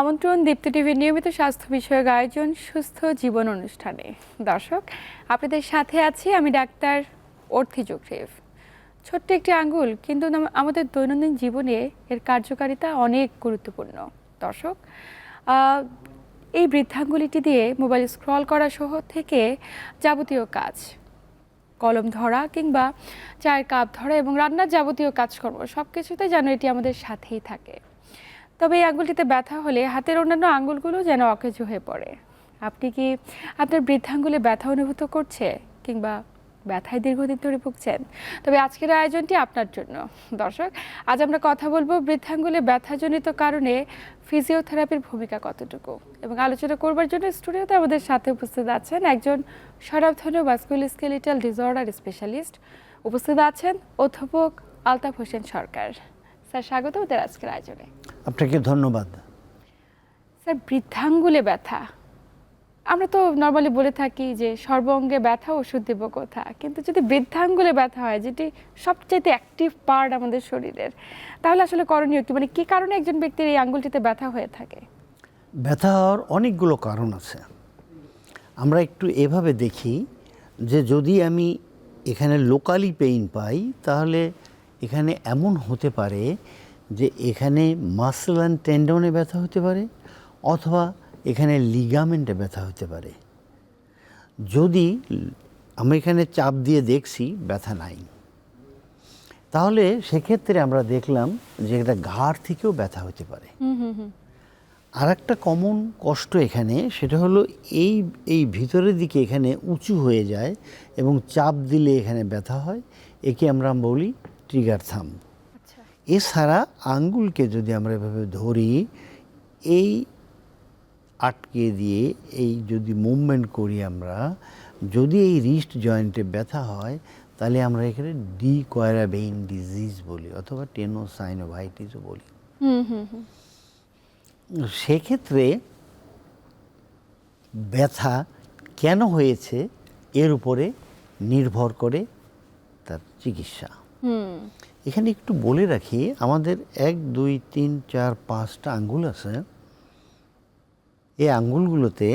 আমন্ত্রণ দীপ্তি টিভির নিয়মিত স্বাস্থ্য বিষয়ক আয়োজন, সুস্থ জীবন অনুষ্ঠানে। দর্শক, আপনাদের সাথে আছি আমি ডাক্তার অর্থি জোগ্রেভ ছোট্ট একটি আঙ্গুল, কিন্তু আমাদের দৈনন্দিন জীবনে এর কার্যকারিতা অনেক গুরুত্বপূর্ণ। দর্শক এই বৃদ্ধাঙ্গুলিটি দিয়ে মোবাইল স্ক্রল করা সহ থেকে যাবতীয় কাজ, কলম ধরা কিংবা চায়ের কাপ ধরা এবং রান্নার যাবতীয় কাজকর্ম সব কিছুতে যেন এটি আমাদের সাথেই থাকে। তবে এই আঙ্গুলটিতে ব্যথা হলে হাতের অন্যান্য আঙ্গুলগুলো যেন অকেজ হয়ে পড়ে। আপনি কি আপনার বৃদ্ধাঙ্গুলে ব্যথা অনুভূত করছে কিংবা ব্যথায় দীর্ঘদিন ধরে ভুগছেন? তবে আজকের আয়োজনটি আপনার জন্য। দর্শক, আজ আমরা কথা বলব বৃদ্ধাঙ্গুলে ব্যথাজনিত কারণে ফিজিওথেরাপির ভূমিকা কতটুকু এবং আলোচনা করবার জন্য স্টুডিওতে আমাদের সাথে উপস্থিত আছেন একজন সরাবধন্য ভাস্কুলার স্কেলিটাল ডিসঅর্ডার স্পেশালিস্ট উপস্থিত আছেন অধ্যাপক আলতাফ হোসেন সরকার। স্যার স্বাগত আমাদের আজকের আয়োজনে। আপনাকে ধন্যবাদ। স্যার বৃদ্ধাঙ্গুলে ব্যথা। আমরা তো নর্মালি বলে থাকি যে সর্বাঙ্গে ব্যথা ওষুধ দেবো কথা কিন্তু যদি বৃদ্ধাঙ্গুলে ব্যথা হয় যেটি সবচেয়ে অ্যাক্টিভ পার্ট আমাদের শরীরের তাহলে আসলে করণীয় কি? মানে কি কারণে একজন ব্যক্তির এই আঙ্গুলটিতে ব্যথা হয়ে থাকে? ব্যথা হওয়ার অনেকগুলো কারণ আছে। আমরা একটু এভাবে দেখি যে যদি আমি এখানে লোকালি পেইন পাই তাহলে এখানে এমন হতে পারে যে এখানে মাসল অ্যান্ড টেন্ডনে ব্যথা হতে পারে অথবা এখানে লিগামেন্টে ব্যথা হতে পারে। যদি আমি এখানে চাপ দিয়ে দেখছি ব্যথা নাই তাহলে সেক্ষেত্রে আমরা দেখলাম যে এটা ঘাড় থেকেও ব্যথা হতে পারে। আর একটা কমন কষ্ট এখানে সেটা হলো এই এই ভিতরের দিকে এখানে উঁচু হয়ে যায় এবং চাপ দিলে এখানে ব্যথা হয়। একে আমরা বলি ট্রিগার থাম। আচ্ছা। এছাড়া আঙ্গুলকে যদি আমরা এভাবে ধরি এই আটকে দিয়ে এই যদি মুভমেন্ট করি আমরা যদি এই রিস্ট জয়েন্টে ব্যথা হয় তাহলে আমরা এখানে ডি কয়রা বেইন ডিজিজ বলি অথবা টেনোসাইনোভাইটিসও বলি। সেক্ষেত্রে ব্যথা কেন হয়েছে এর উপরে নির্ভর করে তার চিকিৎসা। এখানে একটু বলে রাখি, আমাদের এক, দুই, তিন, চার, পাঁচটা আঙ্গুল আছে। এই আঙ্গুলগুলোতে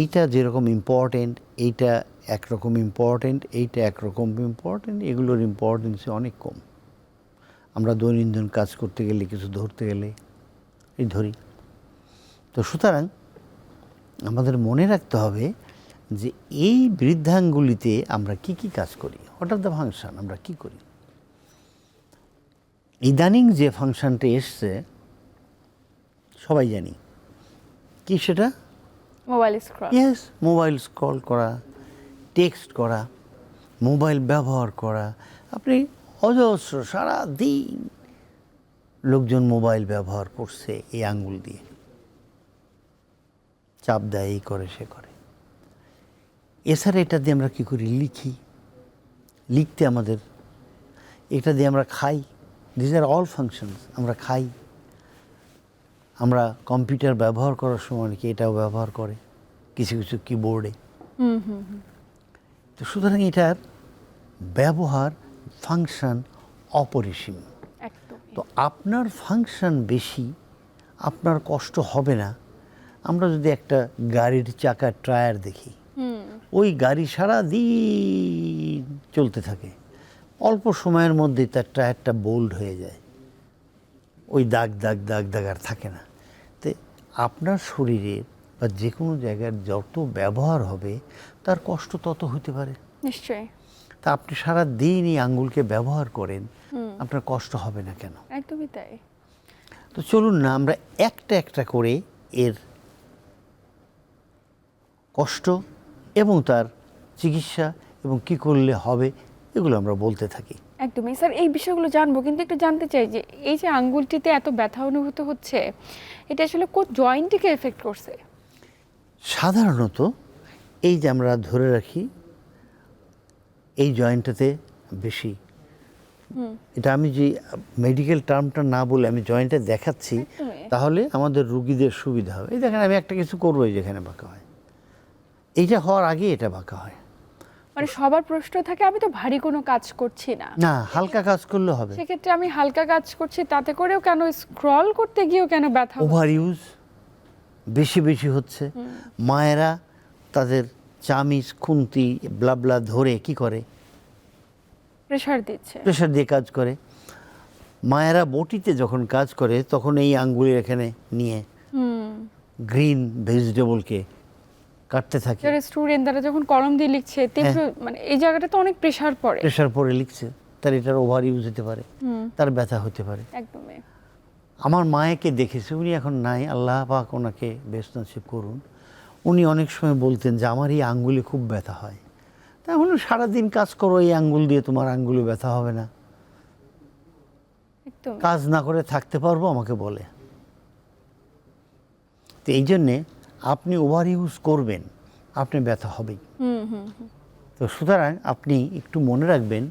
এইটা যেরকম ইম্পর্টেন্ট এইটা একরকম ইম্পর্টেন্ট এইটা একরকম ইম্পর্টেন্ট এগুলোর ইম্পর্টেন্স অনেক কম। আমরা দৈনন্দিন কাজ করতে গেলে, কিছু ধরতে গেলে, এই ধরি। তো সুতরাং আমাদের মনে রাখতে হবে যে এই বৃদ্ধাঙ্গুলিতে আমরা কি কি কাজ করি? হোয়াট আর দ্য ফাংশন আমরা কি করি? ইদানিং যে ফাংশনটা এসছে সবাই জানি। কি সেটা? Mobile scroll yes mobile scroll করা টেক্সট করা মোবাইল ব্যবহার করা। আপনি অজস্র সারা দিন লোকজন মোবাইল ব্যবহার করছে এই আঙ্গুল দিয়ে। চাপ দেয় এই করে সে করে। এছাড়া এটা দিয়ে আমরা কী করি? লিখি। লিখতে আমাদের এটা দিয়ে আমরা খাই। দিস আর অল ফাংশনস আমরা খাই। আমরা কম্পিউটার ব্যবহার করার সময় অনেকে এটাও ব্যবহার করে কিছু কিছু কিবোর্ডে তো সুতরাং এটার ব্যবহার ফাংশন অপরিসীম। তো আপনার ফাংশন বেশি আপনার কষ্ট হবে না। আমরা যদি একটা গাড়ির চাকার টায়ার দেখি ওই গাড়ি সারা দিন চলতে থাকে। অল্প সময়ের মধ্যে তার টায়ারটা বোল্ড হয়ে যায়। ওই দাগ দাগ দাগ দাগ আর থাকে না। তো আপনার শরীরের বা যে কোনো জায়গার যত ব্যবহার হবে তার কষ্ট তত হতে পারে। নিশ্চয়ই। তা আপনি সারা দিন এই আঙ্গুলকে ব্যবহার করেন আপনার কষ্ট হবে না কেন? একদমই তাই। তো চলুন না আমরা একটা একটা করে এর কষ্ট এবং তার চিকিৎসা এবং কি করলে হবে এগুলো আমরা বলতে থাকি। একদমই। স্যার এই বিষয়গুলো জানব কিন্তু একটু জানতে চাই যে এই যে আঙ্গুলটিতে এত ব্যথা অনুভূত হচ্ছে এটা আসলে কোন জয়েন্টটিকে এফেক্ট করছে? সাধারণত এই যে আমরা ধরে রাখি এই জয়েন্টটাতে বেশি। এটা আমি যে মেডিকেল টার্মটা না বলে আমি জয়েন্টে দেখাচ্ছি তাহলে আমাদের রুগীদের সুবিধা হবে। এই দেখেন আমি একটা কিছু করব এই যেখানে বাঁকা হয়। এইটা হওয়ার আগে এটা বাঁকা হয়। মানে সবার প্রশ্ন থাকে আমি তো ভারী কোনো কাজ করছি না। না হালকা কাজ করলে হবে। সেক্ষেত্রে আমি হালকা কাজ করছি তাতে করেও কেন স্ক্রল করতে গিয়েও কেন ব্যথা? ওভার ইউজ বেশি বেশি হচ্ছে। মায়েরা তাদের চামিচ খুন্তি ব্লাবলা ধরে কি করে? প্রেশার দিচ্ছে। প্রেশার দিয়ে কাজ করে। মায়েরা বটিতে যখন কাজ করে তখন এই আঙ্গুলের এখানে নিয়ে গ্রিন ভেজিটেবলকে কাটতে থাকে। যারা স্টুডেন্ট তারা যখন কলম দিয়ে লিখছে তীব্র মানে এই জায়গাটা তো অনেক প্রেশার পড়ে। প্রেশার পরে লিখছে তার এটার ওভার ইউজ হতে পারে তার ব্যথা হতে পারে। একদমই। আমার মায়েকে দেখেছে উনি এখন নাই আল্লাহ পাক ওনাকে বেস্ট নসিব করুন। উনি অনেক সময় বলতেন যে আমার এই আঙ্গুলে খুব ব্যথা হয়। তাই বললাম সারাদিন কাজ করো এই আঙ্গুল দিয়ে তোমার আঙ্গুলে ব্যথা হবে না। কাজ না করে থাকতে পারব আমাকে বলে। তো এই জন্যে আপনি ওভার ইউজ করবেন আপনি ব্যথা হবেই। হুম হুম হুম। তো সুতরাং আপনি একটু মনে রাখবেন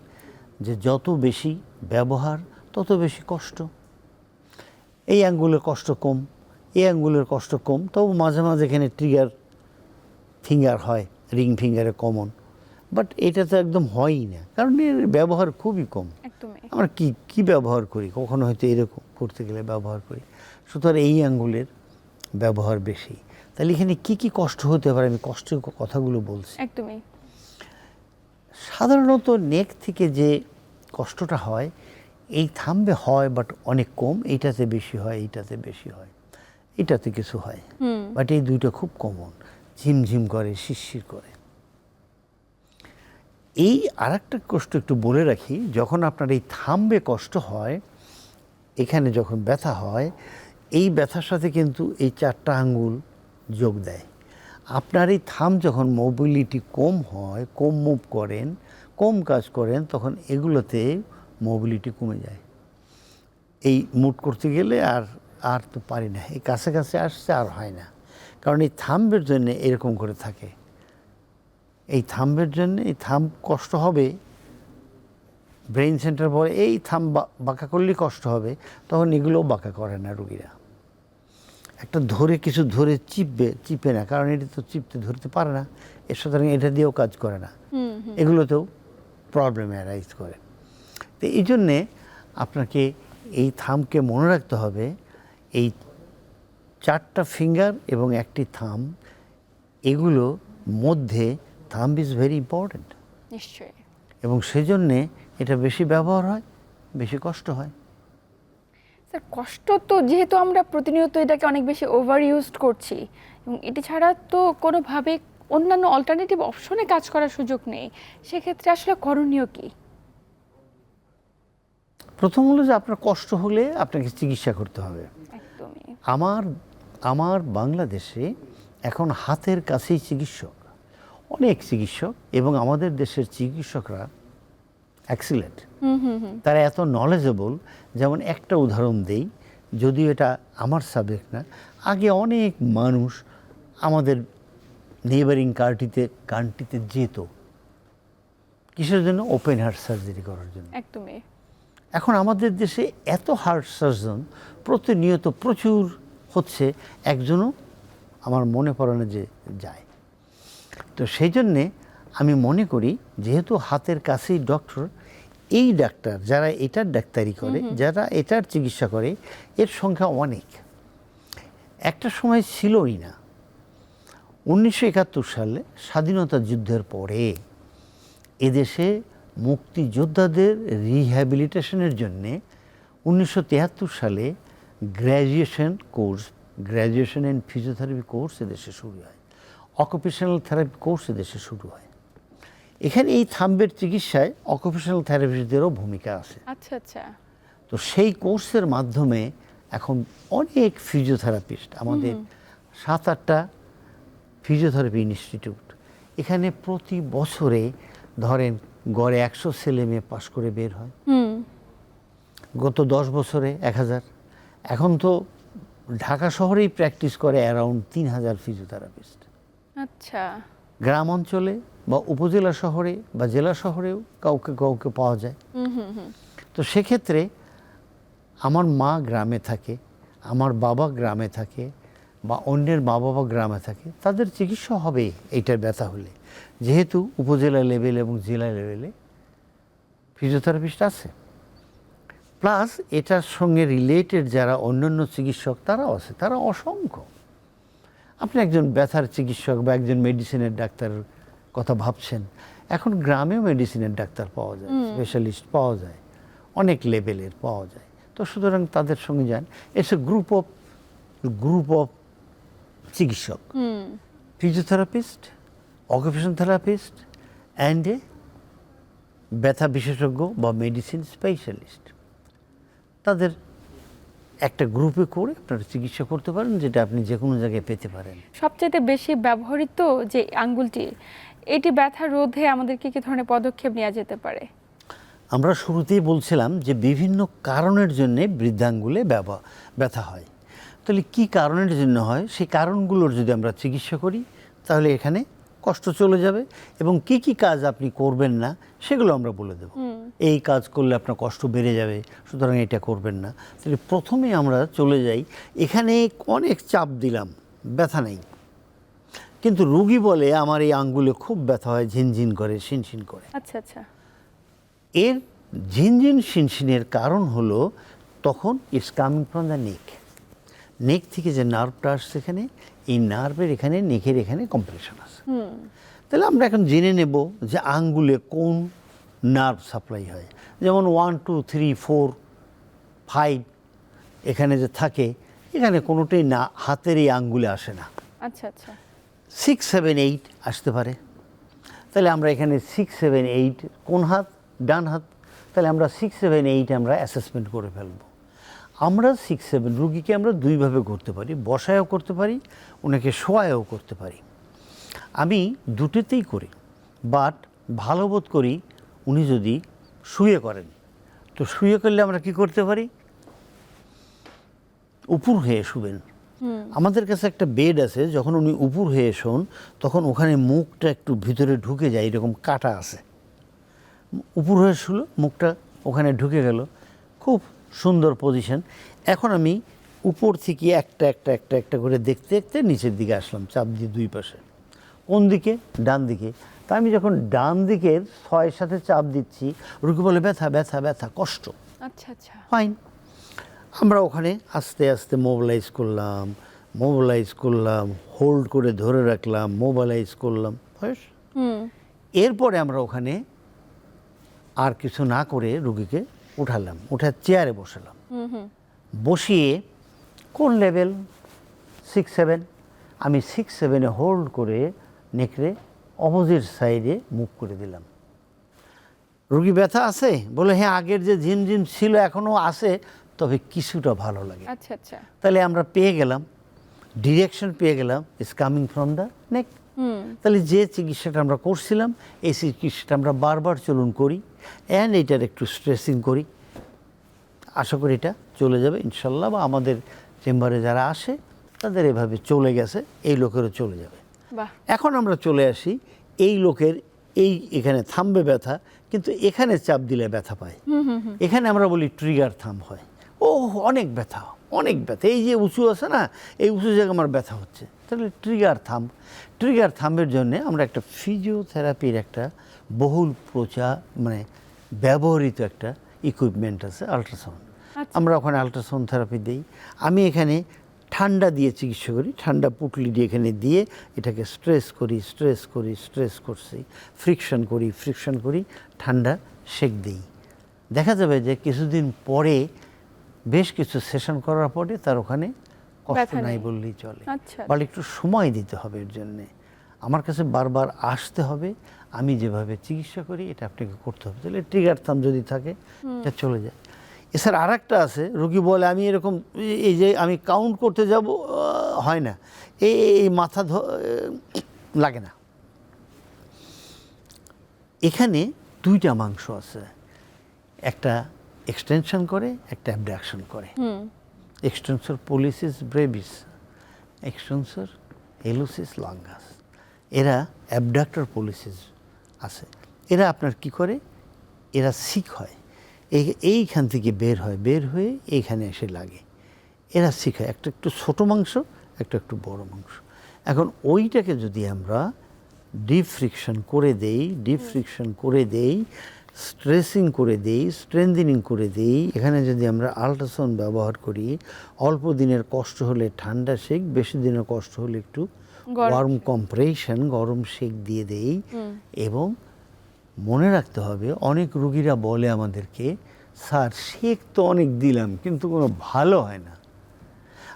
যে যত বেশি ব্যবহার তত বেশি কষ্ট। এই আঙ্গুলের কষ্ট কম এই আঙ্গুলের কষ্ট কম তবু মাঝে মাঝে এখানে ট্রিগার ফিঙ্গার হয় রিং ফিঙ্গারে কমন বাট এটা তো একদম হয়ই না কারণ এর ব্যবহার খুবই কম। আমরা কি কি ব্যবহার করি? কখনো হয়তো এরকম করতে গেলে ব্যবহার করি। সুতরাং এই আঙ্গুলের ব্যবহার বেশি। তাহলে এখানে কি কি কষ্ট হতে পারে? আমি কষ্টের কথাগুলো বলছি। একদমই। সাধারণত নেক থেকে যে কষ্টটা হয় এই থামবে হয় বাট অনেক কম। এইটাতে বেশি হয় এইটাতে বেশি হয়। এটাতে কিছু হয়। বাট এই দুইটা খুব কমন ঝিমঝিম করে শিরশির করে। এই আর একটা কষ্ট একটু বলে রাখি যখন আপনার এই থামবে কষ্ট হয় এখানে যখন ব্যথা হয় এই ব্যথার সাথে কিন্তু এই চারটা আঙ্গুল যোগ দেয়। আপনার এই থাম যখন মোবিলিটি কম হয়, কম মুভ করেন, কম কাজ করেন, তখন এগুলোতে মোবিলিটি কমে যায়। এই মুট করতে গেলে আর আর তো পারি না। এই কাছে কাছে আসছে আর হয় না। কারণ এই থাম্বের জন্য এরকম করে থাকে। এই থাম্বের জন্য এই থাম কষ্ট হবে। ব্রেন সেন্টার পরে এই থাম বাঁকা করলেই কষ্ট হবে। তখন এগুলোও বাঁকা করে না রুগীরা। একটা ধরে কিছু ধরে চিপবে চিপে না কারণ এটা তো চিপতে ধরতে পারে না। এর সুতরাং এটা দিয়েও কাজ করে না। এগুলোতেও প্রবলেম অ্যারাইজ করে। তো এই জন্যে আপনাকে এই থামকে মনে রাখতে হবে এই চারটা ফিঙ্গার এবং একটি থাম এগুলো মধ্যে থাম ইজ ভেরি ইম্পর্ট্যান্ট নিশ্চয়ই। এবং সেজন্যে এটা বেশি ব্যবহার হয় বেশি কষ্ট হয়। স্যার কষ্ট তো যেহেতু আমরা প্রতিনিয়ত এটাকে অনেক বেশি ওভার ইউজড করছি এবং এটি ছাড়া তো কোনোভাবে অন্যান্য অল্টারনেটিভ অপশনে কাজ করার সুযোগ নেই সেক্ষেত্রে আসলে করণীয় কি? প্রথম হলো যে আপনার কষ্ট হলে আপনাকে চিকিৎসা করতে হবে। আমার আমার বাংলাদেশে এখন হাতের কাছেই চিকিৎসক অনেক চিকিৎসক এবং আমাদের দেশের চিকিৎসকরা অ্যাক্সিলেন্ট হুম হুম হুম। তারা এত নলেজেবল যেমন একটা উদাহরণ দেই যদিও এটা আমার সাবজেক্ট না আগে অনেক মানুষ আমাদের নেইবারিং কার্টিতে কান্ট্রিতে যেত। কিসের জন্য? ওপেন হার্ট সার্জারি করার জন্য। একদমই। এখন আমাদের দেশে এত হার্ট সার্জন প্রতিনিয়ত প্রচুর হচ্ছে একজনও আমার মনে পড়ে না যে যায়। তো সেই জন্যে আমি মনে করি যেহেতু হাতের কাছেই ডক্টর এই ডাক্তার যারা এটার ডাক্তারি করে যারা এটার চিকিৎসা করে এর সংখ্যা অনেক। একটা সময় ছিলই না। উনিশশো একাত্তর সালে স্বাধীনতা যুদ্ধের পরে এদেশে মুক্তিযোদ্ধাদের রিহ্যাবিলিটেশনের জন্যে উনিশশো তেহাত্তর সালে graduation course graduation and physiotherapy course এদেশে শুরু হয়। অকুপেশনাল থেরাপি কোর্স এদেশে শুরু হয়। এখানে এই থাম্বের চিকিৎসায় অকুপেশনাল থেরাপিস্টদেরও ভূমিকা আছে। আচ্ছা আচ্ছা। তো সেই কোর্সের মাধ্যমে এখন অনেক ফিজিওথেরাপিস্ট আমাদের সাত আটটা ফিজিওথেরাপি ইনস্টিটিউট এখানে প্রতি বছরে ধরেন গড়ে একশো ছেলে মেয়ে পাশ করে বের হয়। গত দশ বছরে এক হাজার। এখন তো ঢাকা শহরেই প্র্যাকটিস করে অ্যারাউন্ড তিন হাজার ফিজিওথেরাপিস্ট আচ্ছা। গ্রাম অঞ্চলে বা উপজেলা শহরে বা জেলা শহরেও কাউকে কাউকে পাওয়া যায়। হুম হুম হুম। তো সেক্ষেত্রে আমার মা গ্রামে থাকে আমার বাবা গ্রামে থাকে বা অন্যের মা বাবা গ্রামে থাকে তাদের চিকিৎসা হবে এইটার ব্যথা হলে। যেহেতু উপজেলা লেভেল এবং জেলা লেভেলে ফিজিওথেরাপিস্ট আছে। প্লাস এটার সঙ্গে রিলেটেড যারা অন্যান্য চিকিৎসক তারাও আছে তারা অসংখ্য। আপনি একজন ব্যথার চিকিৎসক বা একজন মেডিসিনের ডাক্তারের কথা ভাবছেন এখন গ্রামেও মেডিসিনের ডাক্তার পাওয়া যায় স্পেশালিস্ট পাওয়া যায় অনেক লেভেলের পাওয়া যায়। তো সুতরাং তাদের সঙ্গে যান এসে গ্রুপ অফ গ্রুপ অফ চিকিৎসক। ফিজিওথেরাপিস্ট অকুপেশন থেরাপিস্ট অ্যান্ড এ ব্যথা বিশেষজ্ঞ বা মেডিসিন স্পেশালিস্ট তাদের একটা গ্রুপে করে আপনারা চিকিৎসা করতে পারেন যেটা আপনি যে কোনো জায়গায় পেতে পারেন। সবচেয়ে বেশি ব্যবহৃত যে আঙ্গুলটি এটি ব্যথা রোধে আমাদের কি কি ধরনের পদক্ষেপ নেওয়া যেতে পারে? আমরা শুরুতেই বলছিলাম যে বিভিন্ন কারণের জন্য বৃদ্ধাঙ্গুলে ব্যবা- ব্যথা হয়। তাহলে কি কারণের জন্য হয়? সেই কারণগুলোর যদি আমরা চিকিৎসা করি তাহলে এখানে কষ্ট চলে যাবে এবং কি কি কাজ আপনি করবেন না সেগুলো আমরা বলে দেব। এই কাজ করলে আপনার কষ্ট বেড়ে যাবে সুতরাং এটা করবেন না। তাহলে প্রথমে আমরা চলে যাই। এখানে অনেক চাপ দিলাম ব্যথা নেই। কিন্তু রুগী বলে আমার এই আঙ্গুলে খুব ব্যথা হয় ঝিনঝিন করে শিনশিন করে। আচ্ছা আচ্ছা। এর ঝিনঝিন শিনশিনের কারণ হলো তখন it's coming from the neck neck থেকে যে নার্ভটা আসছে এখানে এই নার্ভের এখানে নেকের এখানে কম্প্রেশন আছে। তাহলে আমরা এখন জেনে নেব যে আঙ্গুলে কোন নার্ভ সাপ্লাই হয়। যেমন one two three four five এখানে যে থাকে এখানে কোনোটাই না হাতের এই আঙ্গুলে আসে না। আচ্ছা আচ্ছা। সিক্স সেভেন এইট আসতে পারে। তাহলে আমরা এখানে সিক্স সেভেন এইট কোন হাত? ডান হাত। তাহলে আমরা সিক্স সেভেন এইট আমরা অ্যাসেসমেন্ট করে ফেলব। আমরা সিক্স সেভেন রুগীকে আমরা দুইভাবে করতে পারি। বসায়ও করতে পারি ওনাকে শোয়ায়ও করতে পারি। আমি দুটোতেই করি বাট ভালো বোধ করি উনি যদি শুয়ে করেন। তো শুয়ে করলে আমরা কি করতে পারি? উপর হয়ে শুবেন। আমাদের কাছে একটা বেড আছে যখন উনি উপর হয়ে শোন তখন ওখানে মুখটা একটু ভিতরে ঢুকে যায় এরকম কাটা আছে। উপর হয়ে শুলো মুখটা ওখানে ঢুকে গেল। খুব সুন্দর পজিশন এখন আমি উপর থেকে একটা একটা একটা একটা করে দেখতে দেখতে নিচের দিকে আসলাম চাপ দিয়ে দুই পাশে। কোন দিকে? ডান দিকে। তা আমি যখন ডান দিকের ছয়ের সাথে চাপ দিচ্ছি রুগী বলে ব্যথা ব্যথা ব্যথা কষ্ট। আচ্ছা আচ্ছা। ফাইন আমরা ওখানে আস্তে আস্তে মোবিলাইজ করলাম মোবিলাইজ করলাম হোল্ড করে ধরে রাখলাম মোবিলাইজ করলাম এরপরে আমরা ওখানে আর কিছু না করে রুগীকে উঠালাম উঠার চেয়ারে বসালাম। বসিয়ে কোন লেভেল সিক্স সেভেন আমি সিক্স সেভেনে হোল্ড করে নেকড়ে অপোজিট সাইডে মুভ করে দিলাম। রুগী ব্যথা আছে? বলে হ্যাঁ আগের যে ঝিমঝিম ছিল এখনও আছে। তবে কিছুটা ভালো লাগে। আচ্ছা আচ্ছা। তাহলে আমরা পেয়ে গেলাম ডিরেকশন পেয়ে গেলাম is coming from the neck তাহলে যে চিকিৎসাটা আমরা করছিলাম এই চিকিৎসাটা আমরা বারবার চলুন করি অ্যান্ড এটার একটু স্ট্রেসিং করি। আশা করি এটা চলে যাবে ইনশাল্লাহ বা আমাদের চেম্বারে যারা আসে তাদের এভাবে চলে গেছে এই লোকেরও চলে যাবে। এখন আমরা চলে আসি এই লোকের এই এখানে থামবে ব্যথা কিন্তু এখানে চাপ দিলে ব্যথা পায়। এখানে আমরা বলি ট্রিগার থাম হয়। ও অনেক ব্যথা অনেক ব্যথা। এই যে উঁচু আছে না এই উঁচু জায়গায় আমার ব্যথা হচ্ছে। তাহলে ট্রিগার থাম ট্রিগার থামের জন্য আমরা একটা ফিজিওথেরাপির একটা বহুল প্রচার মানে ব্যবহৃত একটা ইকুইপমেন্ট আছে আল্ট্রাসাউন্ড। আমরা ওখানে আল্ট্রাসাউন্ড থেরাপি দিই। আমি এখানে ঠান্ডা দিয়ে চিকিৎসা করি ঠান্ডা পুটলি দিয়ে এখানে দিয়ে এটাকে স্ট্রেস করি স্ট্রেস করি স্ট্রেস করছি। ফ্রিকশন করি ফ্রিকশন করি ঠান্ডা সেক দিই। দেখা যাবে যে কিছুদিন পরে বেশ কিছু সেশন করার পরে তার ওখানে কষ্ট নাই বললেই চলে। আচ্ছা। বা একটু সময় দিতে হবে এর জন্যে। আমার কাছে বারবার আসতে হবে। আমি যেভাবে চিকিৎসা করি এটা আপনাকে করতে হবে। তাহলে ট্রিগার থাম যদি থাকে এটা চলে যায়। এছাড়া আর একটা আছে রুগী বলে আমি এরকম এই- যে আমি কাউন্ট করতে যাব হয় না। এই মাথা লাগে না। এখানে দুইটা মাংস আছে। একটা এক্সটেনশন করে একটা অ্যাবডাকশন করে। Extensor pollicis brevis extensor pollicis longus এরা অ্যাবডাক্টর পলিসিস আছে। এরা আপনার কি করে? এরা সিক হয়। এই এইখান থেকে বের হয় বের হয়ে এইখানে এসে লাগে। এরা সিক হয়। একটা একটু ছোটো মাংস একটা একটু বড় মাংস। এখন ওইটাকে যদি আমরা ডিপ ফ্রিকশন করে দেই ডিপ ফ্রিকশন করে দেই স্ট্রেসিং করে দেই স্ট্রেন্থেনিং করে দেই। এখানে যদি আমরা আল্ট্রাসাউন্ড ব্যবহার করি অল্প দিনের কষ্ট হলে ঠান্ডা সেক বেশি দিনের কষ্ট হলে একটু গরম ওয়ার্ম কম্প্রেশন গরম সেক দিয়ে দেই। এবং মনে রাখতে হবে অনেক রুগীরা বলে আমাদেরকে স্যার শেক তো অনেক দিলাম কিন্তু কোনো ভালো হয় না।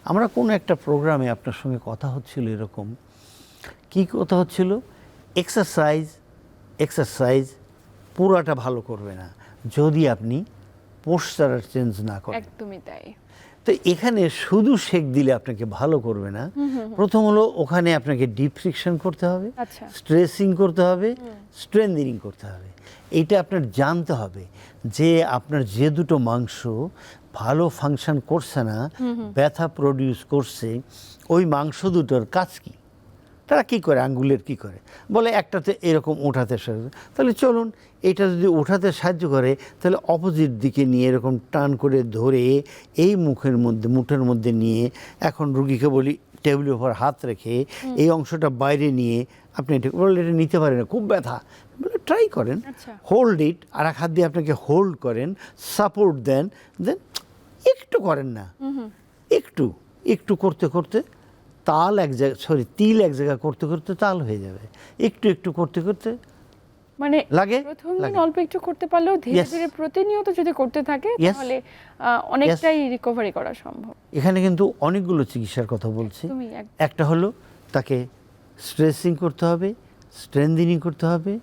আমরা কোনো একটা প্রোগ্রামে আপনার সঙ্গে কথা হচ্ছিল এরকম। কি কথা হচ্ছিল? এক্সারসাইজ এক্সারসাইজ পুরাটা ভালো করবে না যদি আপনি পোস্টার চেঞ্জ না করেন। একদমই তাই। তো এখানে শুধু শেক দিলে আপনাকে ভালো করবে না প্রথম হলো ওখানে আপনাকে ডিপ ফ্রিকশন করতে হবে আচ্ছা। স্ট্রেসিং করতে হবে স্ট্রেন্থেনিং করতে হবে। এটা আপনার জানতে হবে যে আপনার যে দুটো মাংস ভালো ফাংশন করছে না ব্যথা প্রডিউস করছে ওই মাংস দুটোর কাজ কি? তারা কি করে? আঙ্গুলের কি করে? বলে একটাতে এরকম ওঠাতে সাহায্য তাহলে চলুন এটা যদি ওঠাতে সাহায্য করে তাহলে অপোজিট দিকে নিয়ে এরকম টান করে ধরে এই মুখের মধ্যে মুঠের মধ্যে নিয়ে এখন রুগীকে বলি টেবিলের উপর হাত রেখে এই অংশটা বাইরে নিয়ে আপনি এটা বলে এটা নিতে পারেন না খুব ব্যথা। বলে ট্রাই করেন আচ্ছা। হোল্ড ইট আর এক হাত দিয়ে আপনাকে হোল্ড করেন সাপোর্ট দেন দেন একটু করেন না। একটু একটু করতে করতে তাল এক জায়গা সরি তিল এক জায়গা করতে করতে তাল হয়ে যাবে। একটু একটু করতে করতে মানে লাগে? প্রথম দিন অল্প একটু করতে পারলেও ধীরে ধীরে প্রতিনিয়ত যদি করতে থাকে. তাহলে অনেকটাই রিকভারি করা সম্ভব। এখানে কিন্তু অনেকগুলো চিকিৎসার কথা বলছি। একটা হলো তাকে স্ট্রেসিং করতে হবে স্ট্রেন্দিনিং করতে হবে।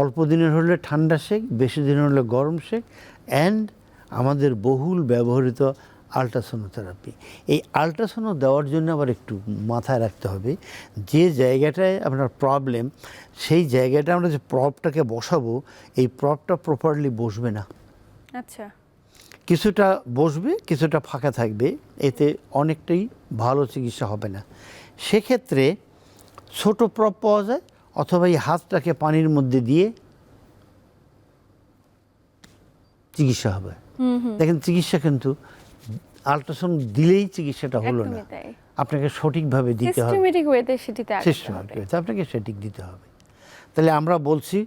অল্প দিনের হলে ঠান্ডা শেক বেশি দিনের হলে গরম শেক। অ্যান্ড আমাদের বহুল ব্যবহৃত আল্ট্রাসোনোথেরাপি। এই আল্ট্রাসোনো দেওয়ার জন্য আবার একটু মাথায় রাখতে হবে যে জায়গাটায় আপনার প্রবলেম সেই জায়গাটা আমরা যে প্রপটাকে বসাবো এই প্রপটা প্রপারলি বসবে না। আচ্ছা। কিছুটা বসবে কিছুটা ফাঁকা থাকবে এতে অনেকটাই ভালো চিকিৎসা হবে না। সেক্ষেত্রে ছোট প্রপ পাওয়া যায় অথবা এই হাতটাকে পানির মধ্যে দিয়ে চিকিৎসা হবে। দেখেন চিকিৎসা কিন্তু আল্ট্রাসাউন্ড দিলেই চিকিৎসাটা হলো না। আপনাকে সঠিকভাবে দিতে হবে। সিস্টেমেটিক ওয়েতে সেটিতে সিস্টেমেটিক হবে। আপনাকে সঠিক দিতে হবে। তাহলে আমরা বলছি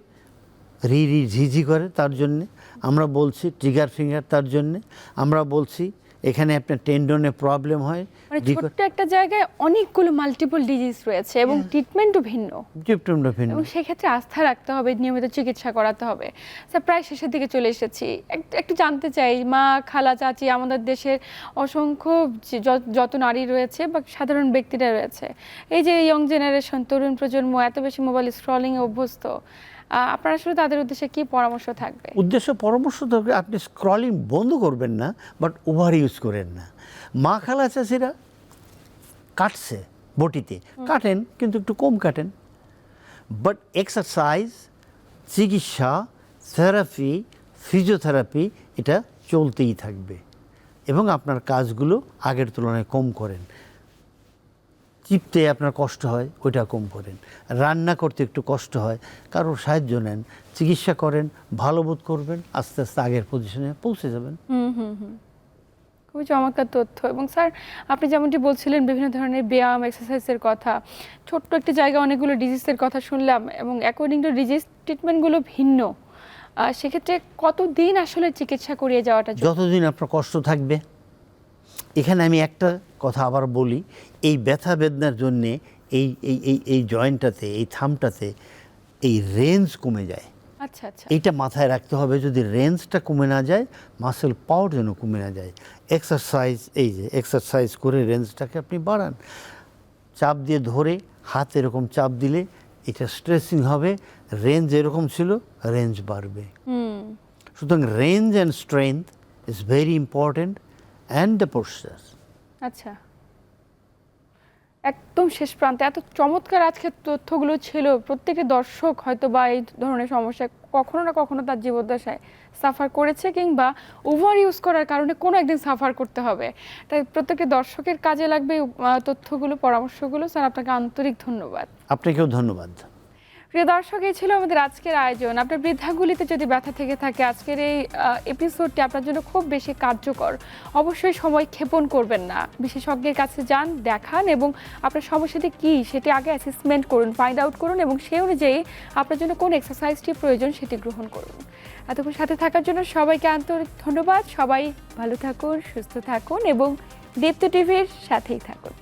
রি রি ঝিঝি করে তার জন্যে। আমরা বলছি ট্রিগার ফিঙ্গার তার জন্যে। আমরা বলছি এখানে আপনার টেন্ডনে প্রবলেম হয় মানে ছোট্ট একটা জায়গায় অনেকগুলো মাল্টিপল ডিজিজ রয়েছে এবং ট্রিটমেন্টও ভিন্ন। ডিপটোমডোফিন এবং সেক্ষেত্রে আস্থা রাখতে হবে নিয়মিত চিকিৎসা করাতে হবে। স্যার প্রায় শেষের দিকে চলে এসেছি। একটু জানতে চাই মা খালা চাচি আমাদের দেশের অসংখ্য যত নারী রয়েছে বা সাধারণ ব্যক্তিরা রয়েছে। এই যে ইয়ং জেনারেশন তরুণ প্রজন্ম এত বেশি মোবাইল স্ক্রলিংয়ে অভ্যস্ত। আপনার আসলে তাদের উদ্দেশ্যে কি পরামর্শ থাকবে? উদ্দেশ্য পরামর্শ থাকবে আপনি স্ক্রলিং বন্ধ করবেন না বাট ওভার ইউজ করেন না। মা খালা চাষিরা কাটছে বটিতে। কাটেন কিন্তু একটু কম কাটেন। বাট এক্সারসাইজ চিকিৎসা থেরাপি ফিজিওথেরাপি এটা চলতেই থাকবে। এবং আপনার কাজগুলো আগের তুলনায় কম করেন। চিপতে আপনার কষ্ট হয় ওইটা কম করেন। রান্না করতে একটু কষ্ট হয় কারোর সাহায্য নেন চিকিৎসা করেন ভালো বোধ করবেন আস্তে আস্তে আগের পজিশনে পৌঁছে যাবেন। খুবই চমৎকার তথ্য। এবং স্যার আপনি যেমনটি বলছিলেন বিভিন্ন ধরনের ব্যায়াম এক্সারসাইজের কথা ছোট্ট একটি জায়গায় অনেকগুলো ডিজিজের কথা শুনলাম এবং অ্যাকর্ডিং টু ডিজিজ ট্রিটমেন্টগুলো ভিন্ন। সেক্ষেত্রে কতদিন আসলে চিকিৎসা করিয়ে যাওয়াটা যতদিন আপনার কষ্ট থাকবে এখানে আমি একটা কথা আবার বলি এই ব্যথা বেদনার জন্যে এই এই এই এই জয়েন্টটাতে এই থামটাতে এই রেঞ্জ কমে যায়। আচ্ছা আচ্ছা। এইটা মাথায় রাখতে হবে যদি রেঞ্জটা কমে না যায় মাসেল পাওয়ার যেন কমে না যায়। এক্সারসাইজ এই যে এক্সারসাইজ করে রেঞ্জটাকে আপনি বাড়ান। চাপ দিয়ে ধরে হাত এরকম চাপ দিলে এটা স্ট্রেসিং হবে রেঞ্জ এরকম ছিল রেঞ্জ বাড়বে। সুতরাং range and strength is very important and the posture আচ্ছা। একদম শেষ প্রান্তে। এত চমৎকার আজকে তথ্যগুলো ছিল। প্রত্যেকটি দর্শক হয়তো বা এই ধরনের সমস্যা কখনো না কখনো তার জীবদ্দশায় সাফার করেছে কিংবা ওভার ইউজ করার কারণে কোনো একদিন সাফার করতে হবে। তাই প্রত্যেকটি দর্শকের কাজে লাগবে তথ্যগুলো পরামর্শগুলো। স্যার আপনাকে আন্তরিক ধন্যবাদ। আপনাকেও ধন্যবাদ। প্রিয় দর্শক, এই ছিল আমাদের আজকের আয়োজন। আপনার বৃদ্ধাগুলিতে যদি ব্যথা থেকে থাকে, আজকের এই এপিসোডটি আপনার জন্য খুব বেশি কার্যকর। অবশ্যই সময় ক্ষেপণ করবেন না। বিশেষজ্ঞের কাছে যান, দেখান এবং আপনার সমস্যাটি কী, সেটি আগে অ্যাসেসমেন্ট করুন ফাইন্ড আউট করুন এবং সেই অনুযায়ী আপনার জন্য কোন এক্সারসাইজটি প্রয়োজন সেটি গ্রহণ করুন। এতক্ষণ সাথে থাকার জন্য সবাইকে আন্তরিক ধন্যবাদ। সবাই ভালো থাকুন, সুস্থ থাকুন এবং দীপ্ত টিভির সাথেই থাকুন।